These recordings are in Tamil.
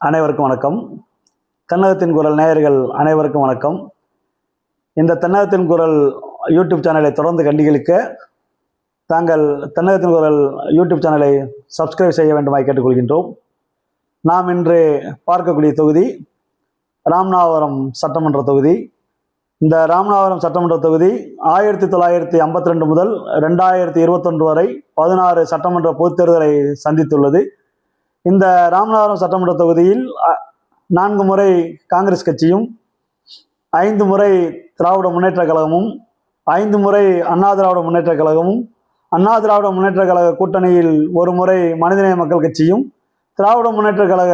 அனைவருக்கும் வணக்கம். தென்னகத்தின் குரல் நேயர்கள் அனைவருக்கும் வணக்கம். இந்த தென்னகத்தின் குரல் யூடியூப் சேனலை தொடர்ந்து கண்டிகளிக்க தாங்கள் தென்னகத்தின் குரல் யூடியூப் சேனலை சப்ஸ்கிரைப் செய்ய வேண்டுமாய் கேட்டுக்கொள்கின்றோம். நாம் இன்று பார்க்கக்கூடிய தொகுதி ராமநாதபுரம் சட்டமன்ற தொகுதி. இந்த ராமநாதபுரம் சட்டமன்ற தொகுதி ஆயிரத்தி தொள்ளாயிரத்தி ஐம்பத்தி ரெண்டு முதல் ரெண்டாயிரத்தி இருபத்தொன்று வரை பதினாறு சட்டமன்ற பொதுத்தேர்தலை சந்தித்துள்ளது. இந்த ராமநாதபுரம் சட்டமன்ற தொகுதியில் நான்கு முறை காங்கிரஸ் கட்சியும் ஐந்து முறை திராவிட முன்னேற்றக் கழகமும் ஐந்து முறை அண்ணா திராவிட முன்னேற்றக் கழகமும் அண்ணா திராவிட முன்னேற்ற கழக கூட்டணியில் ஒரு முறை மனிதநேய மக்கள் கட்சியும் திராவிட முன்னேற்றக் கழக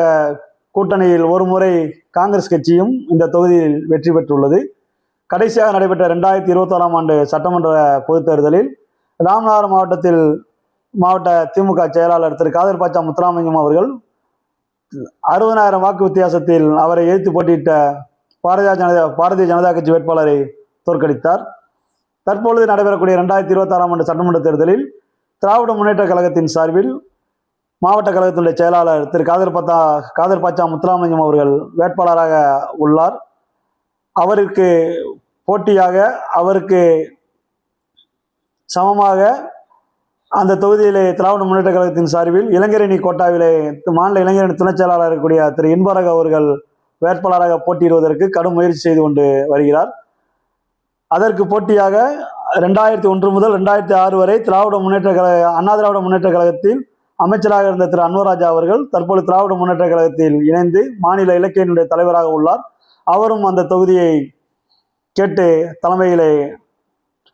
கூட்டணியில் ஒரு முறை காங்கிரஸ் கட்சியும் இந்த தொகுதியில் வெற்றி பெற்றுள்ளது. கடைசியாக நடைபெற்ற ரெண்டாயிரத்தி இருபத்தோராம் ஆண்டு சட்டமன்ற பொதுத் தேர்தலில் ராமநாதபுரம் மாவட்டத்தில் மாவட்ட திமுக செயலாளர் திரு காதர் பாச்சா முத்துராமலிங்கம் அவர்கள் அறுபதாயிரம் வாக்கு வித்தியாசத்தில் அவரை எதிர்த்து போட்டியிட்ட பாரதிய ஜனதா பாரதிய ஜனதா கட்சி வேட்பாளரை தோற்கடித்தார். தற்பொழுது நடைபெறக்கூடிய ரெண்டாயிரத்தி இருபத்தாறாம் ஆண்டு சட்டமன்ற தேர்தலில் திராவிட முன்னேற்ற கழகத்தின் சார்பில் மாவட்ட கழகத்தினுடைய செயலாளர் திரு காதர் பத்தா காதர் பாச்சா முத்துராமலிங்கம் அவர்கள் வேட்பாளராக உள்ளார். அவருக்கு போட்டியாக அவருக்கு சமமாக அந்த தொகுதியிலே திராவிட முன்னேற்ற கழகத்தின் சார்பில் இளைஞரணி கோட்டாவிலே மாநில இளைஞரணி துணைச் செயலாளர் இருக்கக்கூடிய திரு இன்பரக அவர்கள் வேட்பாளராக போட்டியிடுவதற்கு கடும் முயற்சி செய்து கொண்டு வருகிறார். அதற்கு போட்டியாக ரெண்டாயிரத்தி ஒன்று முதல் ரெண்டாயிரத்தி ஆறு வரை திராவிட முன்னேற்ற கழக அண்ணா திராவிட முன்னேற்ற கழகத்தில் அமைச்சராக இருந்த திரு அன்வராஜா அவர்கள் தற்போது திராவிட முன்னேற்ற கழகத்தில் இணைந்து மாநில இலக்கியனுடைய தலைவராக உள்ளார். அவரும் அந்த தொகுதியை கேட்டு தலைமையிலே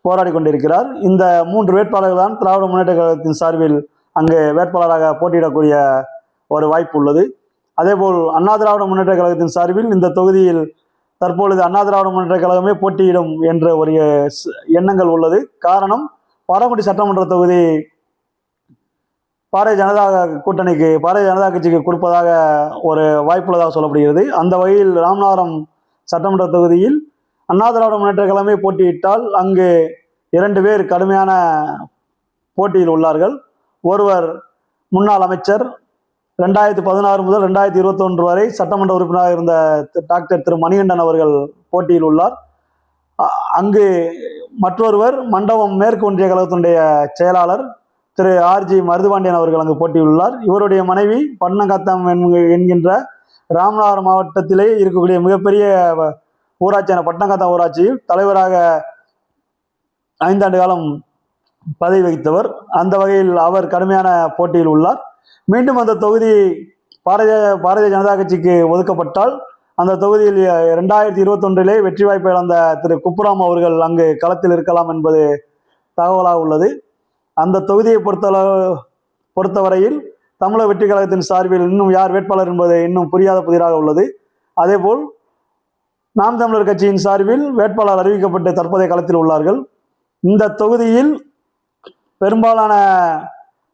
போராடி கொண்டிருக்கிறார். இந்த மூன்று வேட்பாளர்கள் தான் திராவிட முன்னேற்ற கழகத்தின் சார்பில் அங்கு வேட்பாளராக போட்டியிடக்கூடிய ஒரு வாய்ப்பு உள்ளது அதேபோல் அண்ணா திராவிட முன்னேற்ற கழகத்தின் சார்பில் இந்த தொகுதியில் தற்பொழுது அண்ணா திராவிட முன்னேற்ற கழகமே போட்டியிடும் என்ற ஒரு எண்ணங்கள் உள்ளது. காரணம் பாரமுடி சட்டமன்ற தொகுதி பாரதிய ஜனதா கூட்டணிக்கு பாரதிய ஜனதா கட்சிக்கு கொடுப்பதாக ஒரு வாய்ப்புள்ளதாக சொல்லப்படுகிறது. அந்த வகையில் ராமநாதபுரம் சட்டமன்ற தொகுதியில் அண்ணா திராவிட முன்னேற்ற கழகமே போட்டியிட்டால் அங்கு இரண்டு பேர் கடுமையான போட்டியில் உள்ளார்கள். ஒருவர் முன்னாள் அமைச்சர் ரெண்டாயிரத்தி பதினாறு முதல் ரெண்டாயிரத்தி இருபத்தொன்று வரை சட்டமன்ற உறுப்பினராக இருந்த டாக்டர் திரு. மணிகண்டன் அவர்கள் போட்டியில் உள்ளார். அங்கு மற்றொருவர் மண்டபம் மேற்கு ஒன்றிய கழகத்தினுடைய செயலாளர் திரு. ஆர்ஜி மருதுபாண்டியன் அவர்கள் அங்கு போட்டியுள்ளார் இவருடைய மனைவி பட்னகாத்தம் என்கின்ற ராமநாதபுரம் மாவட்டத்திலே இருக்கக்கூடிய மிகப்பெரிய ஊராட்சியான பட்னகாத்தம் ஊராட்சியில் தலைவராக ஐந்தாண்டு காலம் பதவி வகித்தவர். அந்த வகையில் அவர் கடுமையான போட்டியில் உள்ளார். மீண்டும் அந்த தொகுதி பாரதிய பாரதிய ஜனதா கட்சிக்கு ஒதுக்கப்பட்டால் அந்த தொகுதியில் ரெண்டாயிரத்தி இருபத்தொன்றிலே வெற்றி வாய்ப்பை இழந்த திரு குப்புராம் அவர்கள் அங்கு களத்தில் இருக்கலாம் என்பது தகவலாக உள்ளது. அந்த தொகுதியை பொறுத்தளவு பொறுத்தவரையில் தமிழக வெற்றி கழகத்தின் சார்பில் இன்னும் யார் வேட்பாளர் என்பது இன்னும் புரியாத புதிராக உள்ளது. அதேபோல் நாம் தமிழர் கட்சியின் சார்பில் வேட்பாளர் அறிவிக்கப்பட்டு தற்போதைய களத்தில் உள்ளார்கள். இந்த தொகுதியில் பெரும்பாலான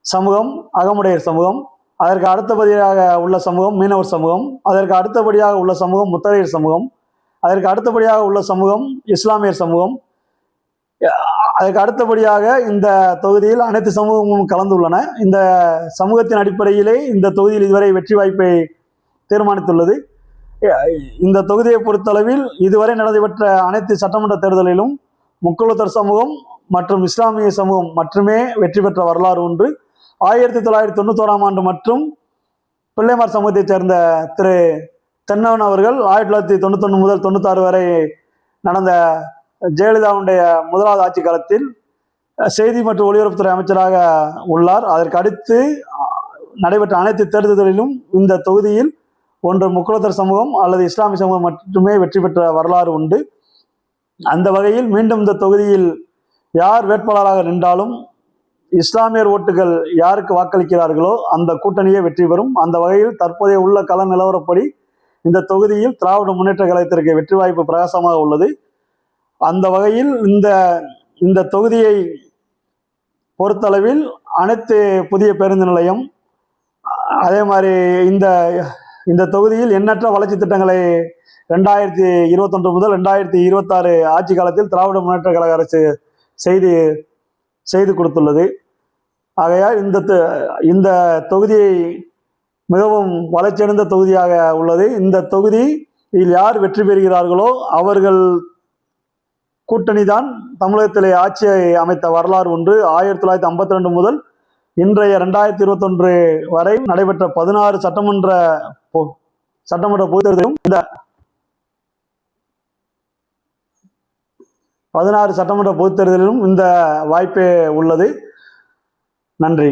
சமூகம் அகமுடையர் சமூகம் அதற்கு அடுத்தபடியாக உள்ள சமூகம் மீனவர் சமூகம் அதற்கு அடுத்தபடியாக உள்ள சமூகம் முத்தரையர் சமூகம் அதற்கு அடுத்தபடியாக உள்ள சமூகம் இஸ்லாமியர் சமூகம் அதற்கு அடுத்தபடியாக இந்த தொகுதியில் அனைத்து சமூகமும் கலந்துள்ளன இந்த சமூகத்தின் அடிப்படையிலே இந்த தொகுதியில் இதுவரை வெற்றி வாய்ப்பை தீர்மானித்துள்ளது. இந்த தொகுதியை பொறுத்தளவில் இதுவரை நடைபெற்ற அனைத்து சட்டமன்ற தேர்தலிலும் முக்குளத்தர் சமூகம் மற்றும் இஸ்லாமிய சமூகம் மட்டுமே வெற்றி பெற்ற வரலாறு ஒன்று. ஆயிரத்தி தொள்ளாயிரத்தி தொண்ணூத்தோராம் ஆண்டு மற்றும் பிள்ளைமார் சமூகத்தைச் சேர்ந்த திரு தென்னவன் அவர்கள் ஆயிரத்தி தொள்ளாயிரத்தி தொண்ணூத்தொன்று முதல் தொண்ணூத்தாறு வரை நடந்த ஜெயலலிதாவுடைய முதலாவது ஆட்சி காலத்தில் செய்தி மற்றும் ஒலிபரப்புத்துறை அமைச்சராக உள்ளார். அதற்கு அடுத்து நடைபெற்ற அனைத்து தேர்தல்களிலும் இந்த தொகுதியில் ஒன்று முக்குளத்தர் சமூகம் அல்லது இஸ்லாமிய சமூகம் மட்டுமே வெற்றி பெற்ற வரலாறு உண்டு. அந்த வகையில் மீண்டும் இந்த தொகுதியில் யார் வேட்பாளராக நின்றாலும் இஸ்லாமியர் ஓட்டுகள் யாருக்கு வாக்களிக்கிறார்களோ அந்த கூட்டணியே வெற்றி பெறும். அந்த வகையில் தற்போதைய உள்ள கள நிலவரப்படி இந்த தொகுதியில் திராவிட முன்னேற்ற கழகத்திற்கு வெற்றி வாய்ப்பு பிரகாசமாக உள்ளது. அந்த வகையில் இந்த இந்த தொகுதியை பொறுத்தளவில் அனைத்து புதிய பேருந்து நிலையம் அதே மாதிரி இந்த இந்த தொகுதியில் எண்ணற்ற வளர்ச்சி திட்டங்களை ரெண்டாயிரத்தி இருபத்தொன்று முதல் ரெண்டாயிரத்தி இருபத்தாறு ஆட்சி காலத்தில் திராவிட முன்னேற்ற கழக அரசு செய்து செய்து கொடுத்துள்ளது. ஆகையால் இந்த தொ- இந்த தொகுதியை மிகவும் வளர்ச்சியடைந்த தொகுதியாக உள்ளது. இந்த தொகுதி இதில் யார் வெற்றி பெறுகிறார்களோ அவர்கள் கூட்டணி தான் தமிழகத்திலே ஆட்சியை அமைத்த வரலாறு ஒன்று. ஆயிரத்தி தொள்ளாயிரத்தி ஐம்பத்தி ரெண்டு முதல் இன்றைய ரெண்டாயிரத்தி இருபத்தொன்று வரை நடைபெற்ற பதினாறு சட்டமன்ற பொ- சட்டமன்ற பொதுத் இந்த பதினாறு சட்டமன்ற பொதுத் தேர்தலிலும் இந்த வாய்ப்பே உள்ளது. நன்றி.